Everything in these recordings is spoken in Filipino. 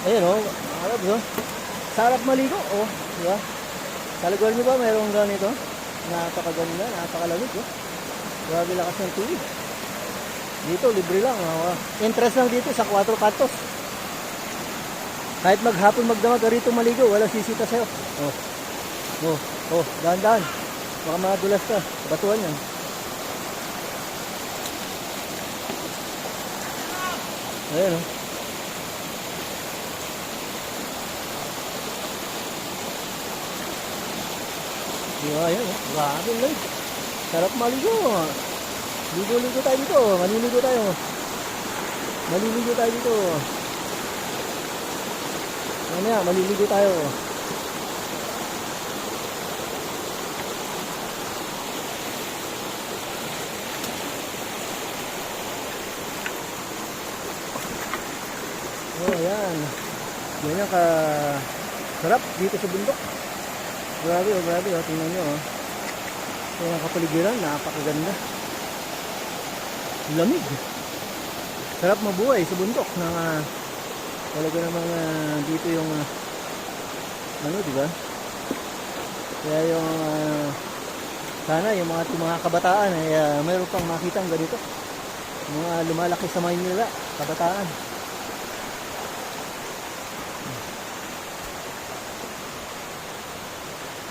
Ayan o, oh, Arabs oh. Sarap maligo, oh. Di ba? Sa lugar niyo ba mayroong ganito? Napakaganda, napakalamig oh. Grabe lakas ng tubig. Dito, libre lang. Oh. Interest lang dito sa 4 kantos. Kahit maghapon magdamag ka rito maligo, wala sisita sa'yo. Oh. Oh, oh, dahan-dahan. Baka madulas ka. Batuan yan. Ayan oh. Di ba, ayan. Grabe lang. Sarap maligo. Ligo-ligo tayo dito. Maliligo tayo. Maliligo tayo dito. Mamaya, maliligo tayo. Oh, ayan. Yan yung ka sarap dito sa bundok. Grabe, oh, grabe, oh. Tingnan nyo, oh. Yan ang kapaligiran, napakaganda. Lamig. Sarap mabuhay sa bundok na ah, talaga namang ah, dito yung ah, ano, di ba? Kaya yung ah, sana yung mga, mga kabataan ay ah, mayroon pang makitang ganito. Mga lumalaki sa Maynila, kabataan.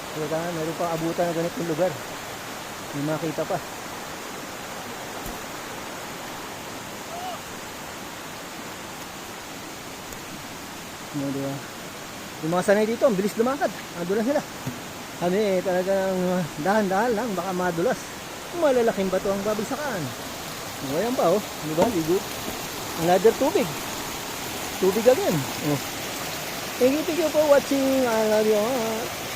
Kaya mayroon pang abutan na ganitong lugar. May makita pa. Ano, di ba? Yung mga sanay dito, ang bilis lumakad. Ando na sila. Kami eh, talagang uh, dahan-dahan lang, baka madulas. Malalaking bato ang babagsakan. Diba yan pa oh? Di ba? Ligo. Another tubig. Tubig again. Oh. Thank you, thank you for watching. I love you.